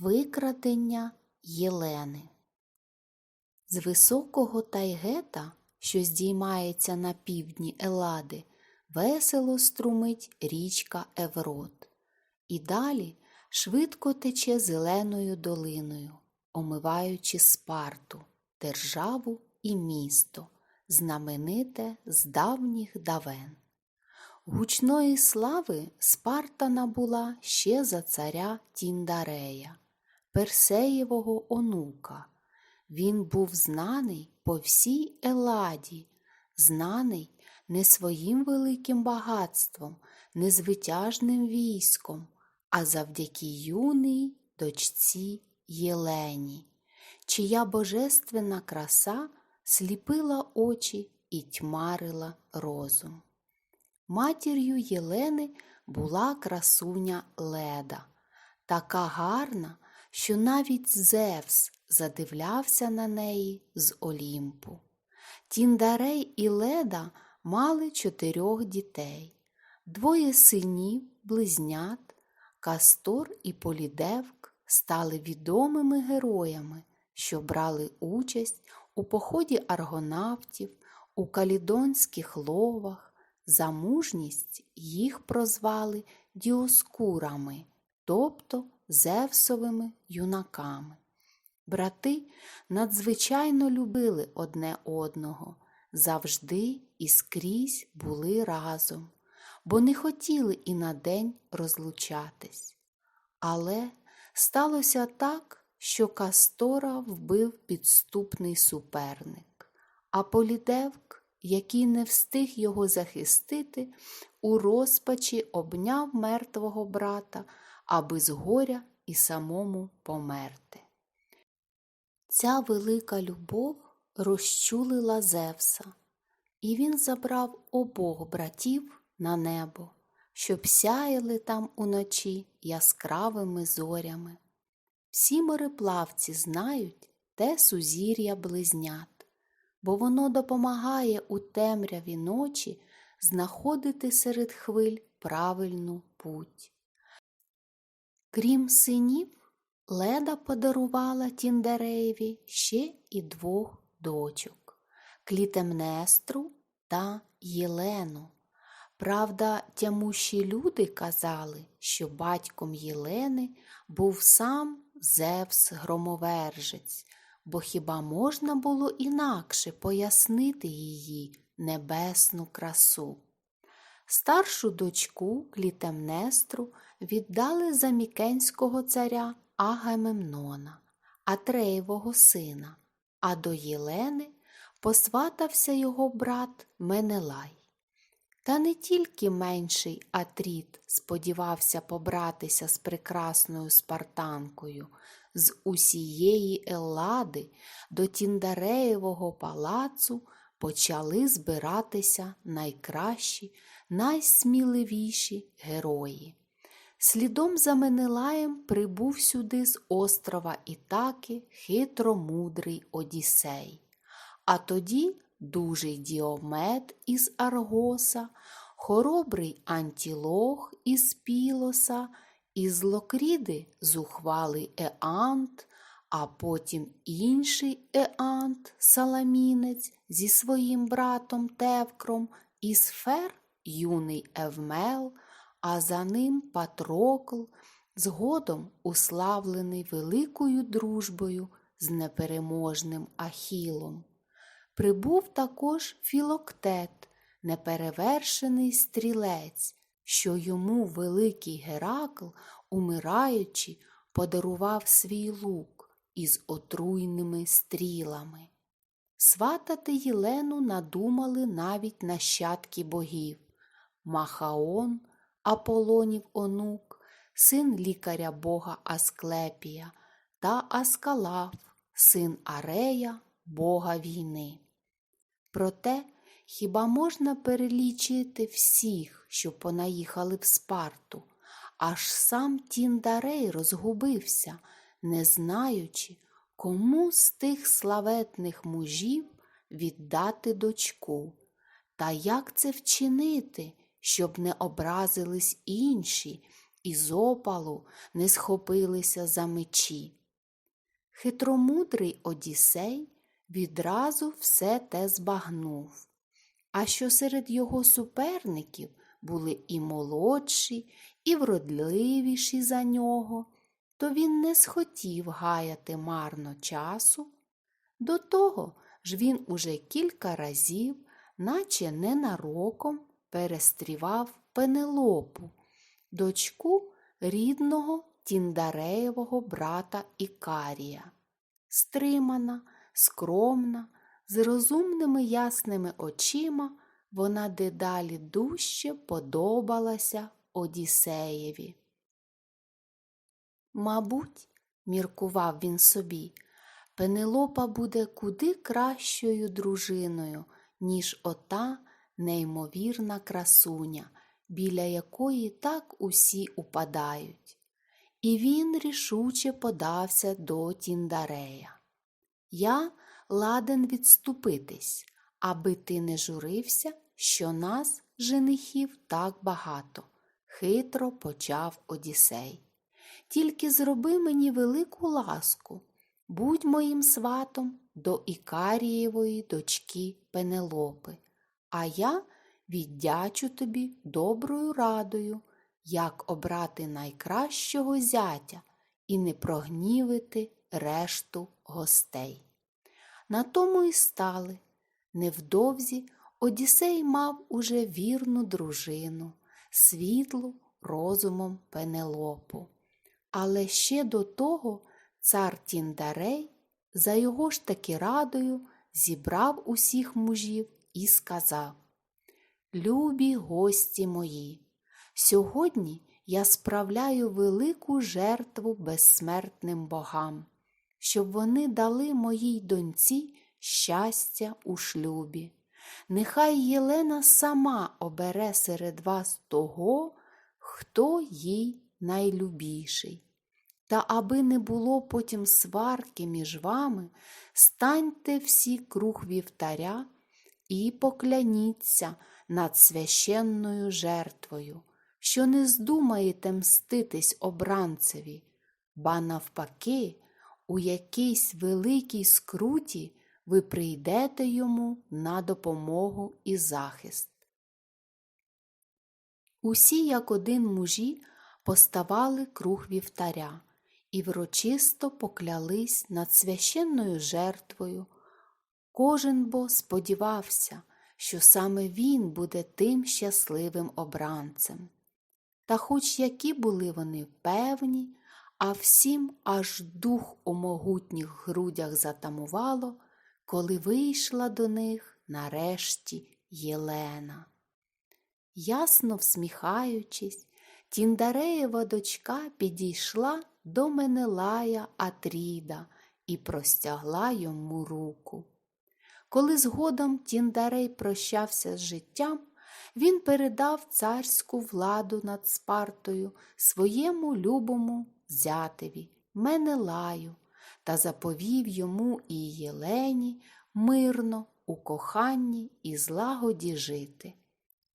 Викрадення Єлени З високого тайгета, що здіймається на півдні Елади, весело струмить річка Еврот. І далі швидко тече зеленою долиною, омиваючи Спарту, державу і місто, знамените з давніх давен. Гучної слави Спарта набула ще за царя Тіндарея, Персеєвого онука. Він був знаний по всій Еладі, знаний не своїм великим багатством, не звитяжним військом, а завдяки юній дочці Єлені, чия божественна краса сліпила очі і тьмарила розум. Матір'ю Єлени була красуня Леда, така гарна, що навіть Зевс задивлявся на неї з Олімпу. Тіндарей і Леда мали чотирьох дітей, двоє синів, близнят, Кастор і Полідевк стали відомими героями, що брали участь у поході аргонавтів, у калідонських ловах. За мужність їх прозвали діоскурами, тобто Зевсовими юнаками. Брати надзвичайно любили одне одного, завжди і скрізь були разом, бо не хотіли і на день розлучатись. Але сталося так, що Кастора вбив підступний суперник, а Полідевк який не встиг його захистити, у розпачі обняв мертвого брата, аби з горя і самому померти. Ця велика любов розчулила Зевса, і він забрав обох братів на небо, щоб сяяли там уночі яскравими зорями. Всі мореплавці знають те сузір'я близнят бо воно допомагає у темряві ночі знаходити серед хвиль правильну путь. Крім синів, Леда подарувала Тіндереєві ще і двох дочок Клітемнестру та Єлену. Правда, тямущі люди казали, що батьком Єлени був сам Зевс Громовержець, бо хіба можна було інакше пояснити її небесну красу? Старшу дочку Клітемнестру віддали за мікенського царя Агамемнона, Атреєвого сина, а до Єлени посватався його брат Менелай. Та не тільки менший Атріт сподівався побратися з прекрасною спартанкою, з усієї Еллади до Тіндареєвого палацу почали збиратися найкращі, найсміливіші герої. Слідом за Менелаєм прибув сюди з острова Ітаки хитромудрий Одіссей. А тоді дужий Діомет із Аргоса, хоробрий Антілох із Пілоса, із Локріди зухвалий Еант, а потім інший Еант, Саламінець зі своїм братом Тевкром, і сфер юний Евмел, а за ним Патрокл, згодом уславлений великою дружбою з непереможним Ахілом. Прибув також Філоктет, неперевершений стрілець, що йому великий Геракл, умираючи, подарував свій лук із отруйними стрілами. Сватати Єлену надумали навіть нащадки богів Махаон, Аполонів онук, син лікаря бога Асклепія та Аскалаф, син Арея, бога війни. Проте хіба можна перелічити всіх, що понаїхали в Спарту, аж сам Тіндарей розгубився, не знаючи, кому з тих славетних мужів віддати дочку, та як це вчинити, щоб не образились інші із опалу не схопилися за мечі. Хитромудрий Одіссей відразу все те збагнув. А що серед його суперників були і молодші, і вродливіші за нього, то він не схотів гаяти марно часу. До того ж він уже кілька разів, наче ненароком, перестрівав Пенелопу, дочку рідного Тіндареєвого брата Ікарія. Стримана, скромна, з розумними ясними очима вона дедалі дужче подобалася Одіссеєві. Мабуть, міркував він собі, Пенелопа буде куди кращою дружиною, ніж ота неймовірна красуня, біля якої так усі упадають. І він рішуче подався до Тіндарея. Я ладен відступитись, аби ти не журився, що нас, женихів, так багато, хитро почав Одіссей. Тільки зроби мені велику ласку, будь моїм сватом до Ікарієвої дочки Пенелопи, а я віддячу тобі доброю радою, як обрати найкращого зятя і не прогнівити решту гостей. На тому і стали. Невдовзі Одіссей мав уже вірну дружину, світлу розумом Пенелопу. Але ще до того цар Тіндарей за його ж таки радою зібрав усіх мужів і сказав Любі гості мої, сьогодні я справляю велику жертву безсмертним богам, щоб вони дали моїй доньці щастя у шлюбі. Нехай Єлена сама обере серед вас того, хто їй найлюбіший. Та аби не було потім сварки між вами, станьте всі круг вівтаря і покляніться над священною жертвою, що не здумаєте мститись обранцеві, ба навпаки, у якійсь великій скруті ви прийдете йому на допомогу і захист. Усі, як один мужі, поставали круг вівтаря і врочисто поклялись над священною жертвою. Кожен бо сподівався, що саме він буде тим щасливим обранцем. Та хоч які були вони певні, а всім аж дух у могутніх грудях затамувало, коли вийшла до них нарешті Єлена. Ясно всміхаючись, Тіндареєва дочка підійшла до Менелая Атріда і простягла йому руку. Коли згодом Тіндарей прощався з життям, він передав царську владу над Спартою своєму любому зятеві Менелаю та заповів йому і Єлені мирно у коханні і злагоді жити.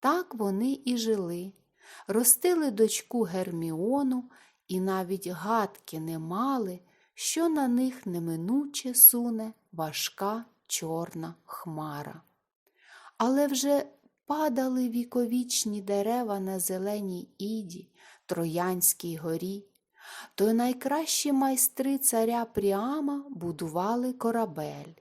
Так вони і жили, ростили дочку Герміону і навіть гадки не мали, що на них неминуче суне важка чорна хмара. Але вже падали віковічні дерева на зеленій іді, Троянській горі, то найкращі майстри царя Пріама будували корабель,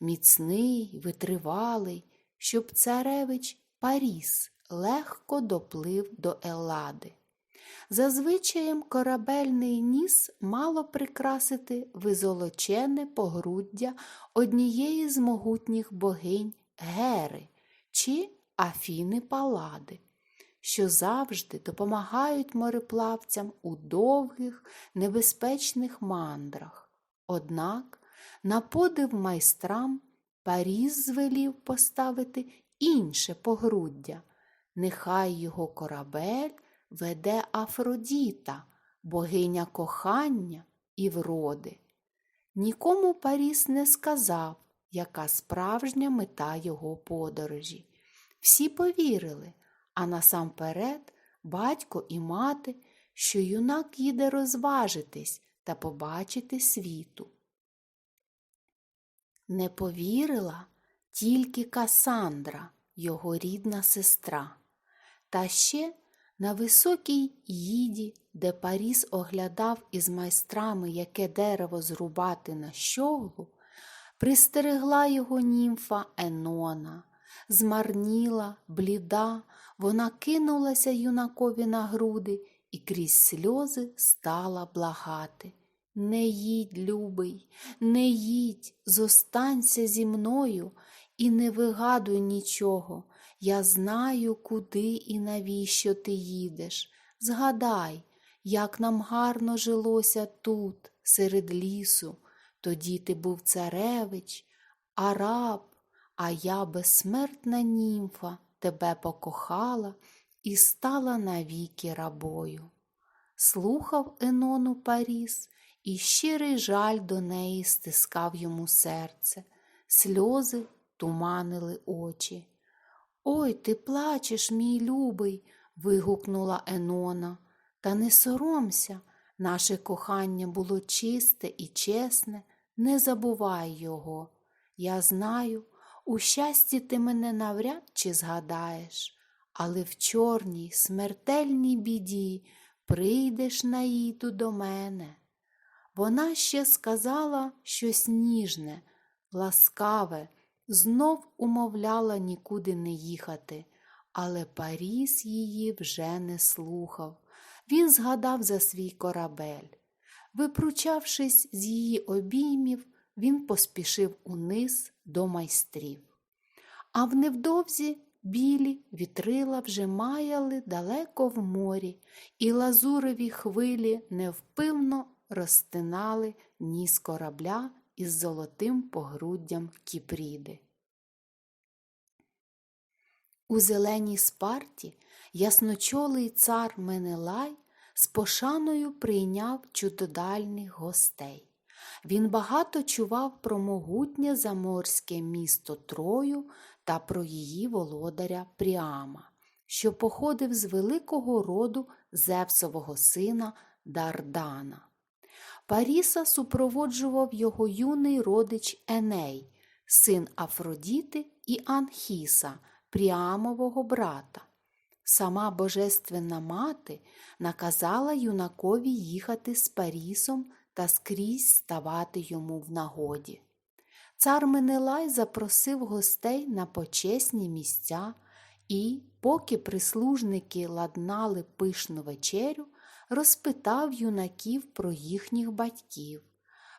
міцний, витривалий, щоб царевич Паріс легко доплив до Еллади. Зазвичаєм корабельний ніс мало прикрасити визолочене погруддя однієї з могутніх богинь Гери чи Афіни Палади, що завжди допомагають мореплавцям у довгих, небезпечних мандрах. Однак, на подив майстрам, Паріс звелів поставити інше погруддя. Нехай його корабель веде Афродіта, богиня кохання і вроди. Нікому Паріс не сказав, яка справжня мета його подорожі. Всі повірили, а насамперед батько і мати, що юнак їде розважитись та побачити світу. Не повірила тільки Касандра, його рідна сестра. Та ще на високій їді, де Паріс оглядав із майстрами, яке дерево зрубати на щоглу, пристерегла його німфа Енона. Змарніла, бліда, вона кинулася юнакові на груди і крізь сльози стала благати. Не їдь, любий, не їдь, зостанься зі мною і не вигадуй нічого. Я знаю, куди і навіщо ти їдеш. Згадай, як нам гарно жилося тут, серед лісу. Тоді ти був царевич, а раб, а я безсмертна німфа, тебе покохала і стала навіки рабою. Слухав Енону Паріс, і щирий жаль до неї стискав йому серце, сльози туманили очі. Ой, ти плачеш, мій любий, вигукнула Енона. Та не соромся, наше кохання було чисте і чесне, не забувай його. Я знаю, у щасті ти мене навряд чи згадаєш, але в чорній, смертельній біді прийдеш на їду до мене. Вона ще сказала щось ніжне, ласкаве, знов умовляла нікуди не їхати, але Паріс її вже не слухав. Він згадав за свій корабель. Випручавшись з її обіймів, він поспішив униз до майстрів. А вневдовзі білі вітрила вже маяли далеко в морі, і лазурові хвилі невпивно розтинали ніс корабля із золотим погруддям Кіпріди. У зеленій спарті ясночолий цар Менелай з пошаною прийняв чудодальних гостей. Він багато чував про могутнє заморське місто Трою та про її володаря Пріама, що походив з великого роду Зевсового сина Дардана. Паріса супроводжував його юний родич Еней, син Афродіти і Анхіса, Пріамового брата. Сама божественна мати наказала юнакові їхати з Парісом та скрізь ставати йому в нагоді. Цар Менелай запросив гостей на почесні місця і, поки прислужники ладнали пишну вечерю, розпитав юнаків про їхніх батьків,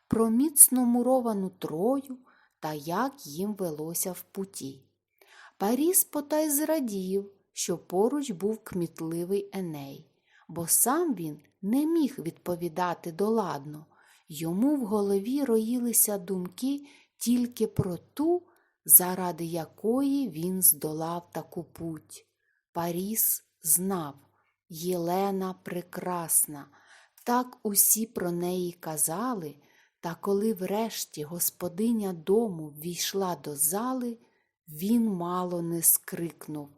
про міцно муровану трою та як їм велося в путі. Паріс потай зрадів, що поруч був кмітливий Еней, бо сам він не міг відповідати доладно. Йому в голові роїлися думки тільки про ту, заради якої він здолав таку путь. Паріс знав, Єлена прекрасна, так усі про неї казали, та коли врешті господиня дому ввійшла до зали, він мало не скрикнув.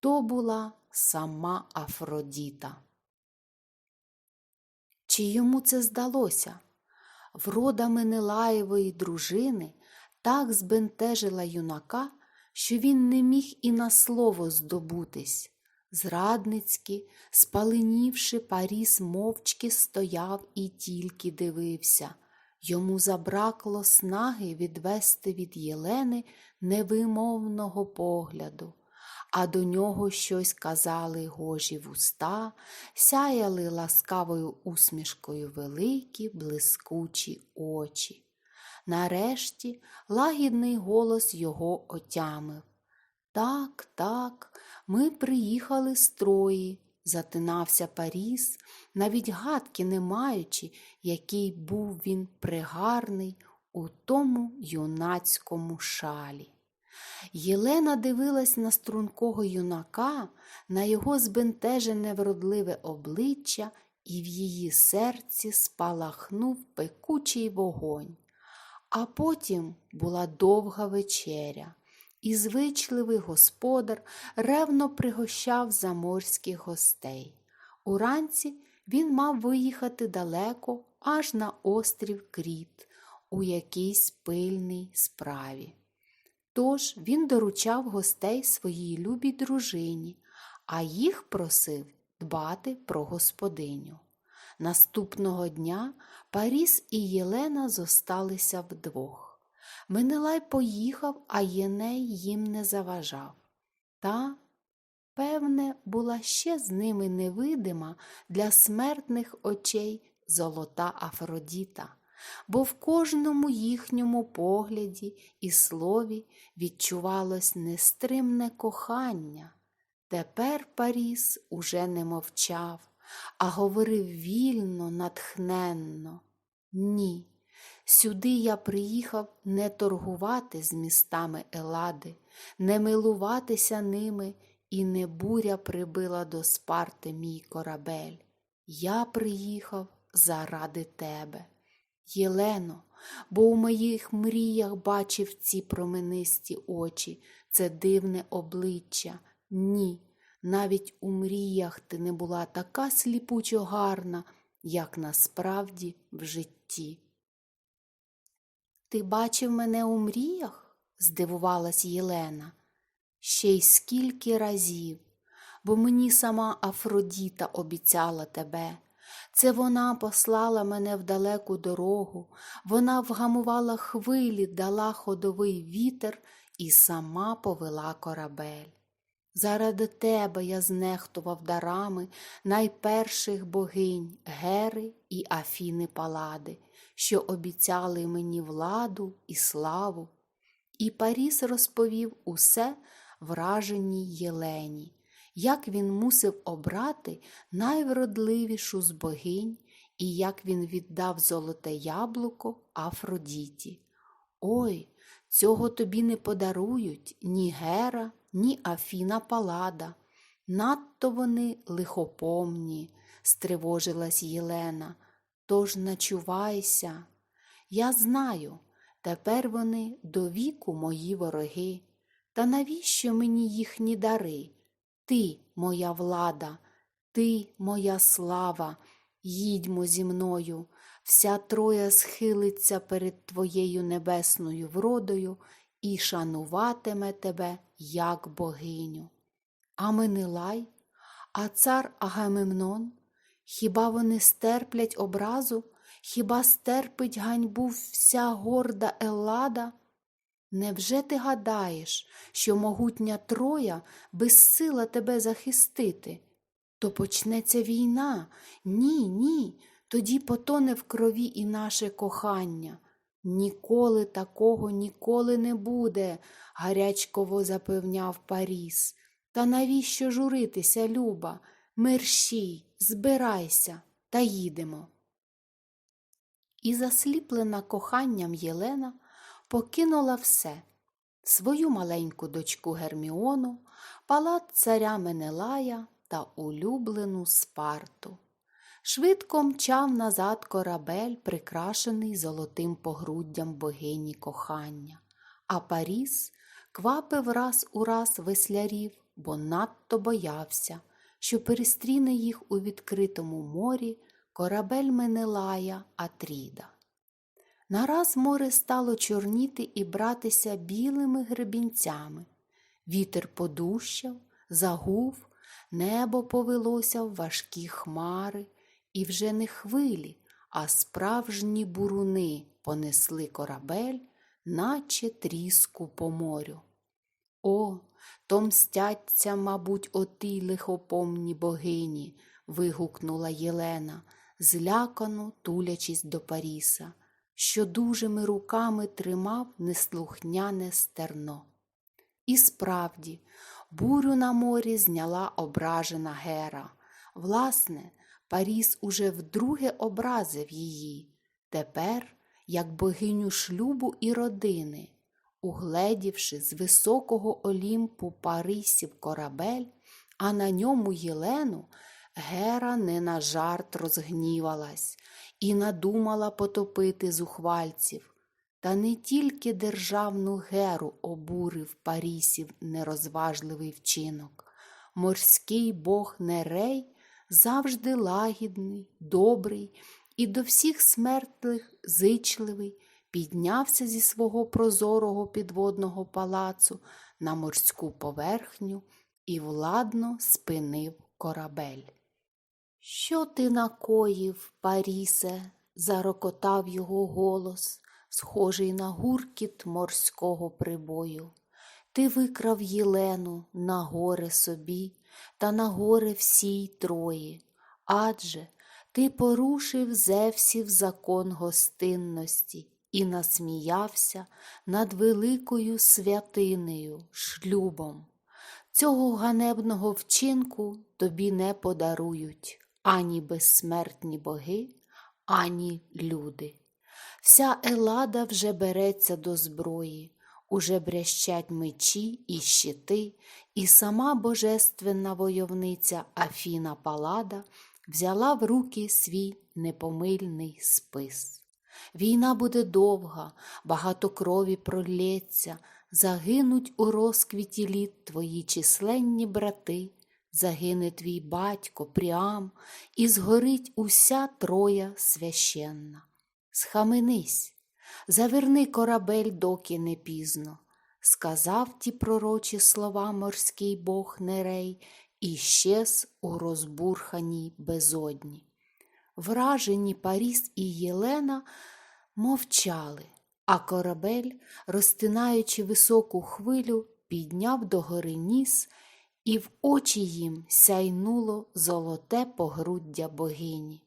То була сама Афродіта. Чи йому це здалося? Врода Менелаєвої дружини так збентежила юнака, що він не міг і на слово здобутись. Зрадницьки, спаленівши, Паріс мовчки стояв і тільки дивився. Йому забракло снаги відвести від Єлени невимовного погляду, а до нього щось казали гожі вуста, сяяли ласкавою усмішкою великі, блискучі очі. Нарешті лагідний голос його отямив. Так, так, ми приїхали з Трої, затинався Паріс, навіть гадки не маючи, який був він пригарний у тому юнацькому шалі. Єлена дивилась на стрункого юнака, на його збентежене вродливе обличчя, і в її серці спалахнув пекучий вогонь. А потім була довга вечеря, і звичливий господар ревно пригощав заморських гостей. Уранці він мав виїхати далеко аж на острів Кріт у якійсь пильній справі. Тож він доручав гостей своїй любій дружині, а їх просив дбати про господиню. Наступного дня Паріс і Єлена зосталися вдвох. Менелай поїхав, а Єней їм не заважав. Та, певне, була ще з ними невидима для смертних очей золота Афродіта, бо в кожному їхньому погляді і слові відчувалось нестримне кохання. Тепер Паріс уже не мовчав, а говорив вільно, натхненно. Ні, сюди я приїхав не торгувати з містами Елади, не милуватися ними, і не буря прибила до спарти мій корабель. Я приїхав заради тебе. Єлено, бо у моїх мріях бачив ці променисті очі, це дивне обличчя. Ні, навіть у мріях ти не була така сліпучо гарна, як насправді в житті. Ти бачив мене у мріях? здивувалась Єлена. Ще й скільки разів, бо мені сама Афродіта обіцяла тебе. Це вона послала мене в далеку дорогу, вона вгамувала хвилі, дала ходовий вітер і сама повела корабель. Заради тебе я знехтував дарами найперших богинь Гери і Афіни Палади, що обіцяли мені владу і славу. І Паріс розповів усе враженій Єлені, як він мусив обрати найвродливішу з богинь і як він віддав золоте яблуко Афродіті. Ой, цього тобі не подарують ні Гера, ні Афіна Палада. Надто вони лихопомні, стривожилась Єлена. Тож начувайся. Я знаю, тепер вони до віку мої вороги. Та навіщо мені їхні дари? Ти, моя влада, ти, моя слава, їдьмо зі мною, вся троя схилиться перед твоєю небесною вродою і шануватиме тебе, як богиню. А Менелай, а цар Агамемнон, хіба вони стерплять образу, хіба стерпить ганьбу вся горда Еллада? Невже ти гадаєш, що могутня Троя безсила тебе захистити? То почнеться війна. Ні, ні, тоді потоне в крові і наше кохання. Ніколи такого ніколи не буде, гарячково запевняв Паріс. Та навіщо журитися, Люба? Мерщій, збирайся та їдемо. І засліплена коханням Єлена покинула все свою маленьку дочку Герміону, палат царя Менелая та улюблену спарту. Швидко мчав назад корабель, прикрашений золотим погруддям богині кохання, а Паріс квапив раз у раз веслярів, бо надто боявся, що перестріне їх у відкритому морі корабель Менелая Атріда. Нараз море стало чорніти і братися білими гребінцями. Вітер подущав, загув, небо повелося в важкі хмари, і вже не хвилі, а справжні буруни понесли корабель, наче тріску по морю. О, то мстяться, мабуть, отій лихопомні богині, вигукнула Єлена, злякано тулячись до Паріса що дужими руками тримав неслухняне стерно. І справді, бурю на морі зняла ображена Гера. Власне, Паріс уже вдруге образив її, тепер, як богиню шлюбу і родини. Угледівши з високого олімпу Парисів корабель, а на ньому Єлену, Гера не на жарт розгнівалась і надумала потопити зухвальців. Та не тільки державну геру обурив Парісів нерозважливий вчинок. Морський бог Нерей завжди лагідний, добрий і до всіх смертних зичливий, піднявся зі свого прозорого підводного палацу на морську поверхню і владно спинив корабель. Що ти накоїв, Парісе? зарокотав його голос, схожий на гуркіт морського прибою. Ти викрав Єлену на горе собі та на горе всій трої, адже ти порушив Зевсів закон гостинності і насміявся над великою святинею, шлюбом. Цього ганебного вчинку тобі не подарують ані безсмертні боги, ані люди. Вся Елада вже береться до зброї, уже брящать мечі і щити, і сама божественна войовниця Афіна Палада взяла в руки свій непомильний спис. Війна буде довга, багато крові пролється, загинуть у розквіті літ твої численні брати, загине твій батько Пріам, і згорить уся троя священна. Схаменись, заверни корабель, доки не пізно, сказав ті пророчі слова морський бог Нерей і щез у розбурханій безодні. Вражені Паріс і Єлена мовчали, а корабель, розтинаючи високу хвилю, підняв догори ніс, і в очі їм сяйнуло золоте погруддя богині.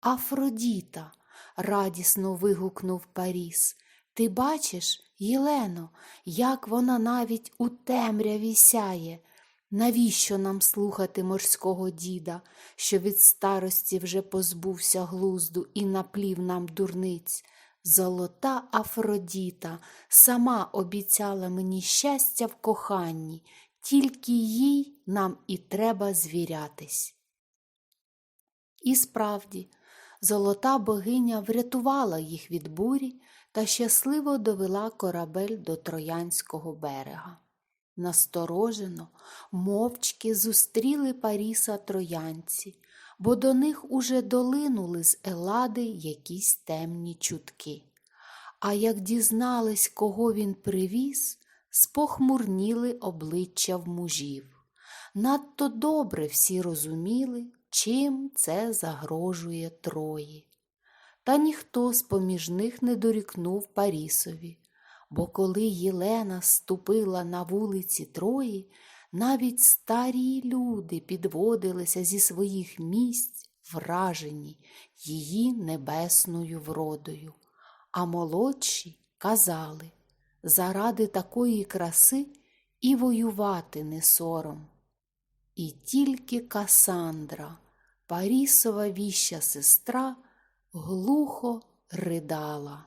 Афродіта, радісно вигукнув Паріс. Ти бачиш, Єлено, як вона навіть у темряві сяє. Навіщо нам слухати морського діда, що від старості вже позбувся глузду і наплів нам дурниць? Золота Афродіта сама обіцяла мені щастя в коханні, тільки їй нам і треба звірятись. І справді, золота богиня врятувала їх від бурі та щасливо довела корабель до Троянського берега. Насторожено, мовчки зустріли Паріса троянці, бо до них уже долинули з Елади якісь темні чутки. А як дізнались, кого він привіз, спохмурніли обличчя в мужів. Надто добре всі розуміли, чим це загрожує Трої. Та ніхто з поміж них не дорікнув Парісові, бо коли Єлена ступила на вулиці Трої, навіть старі люди підводилися зі своїх місць, вражені її небесною вродою, а молодші казали заради такої краси і воювати не сором. І тільки Касандра, Парісова віща сестра, глухо ридала.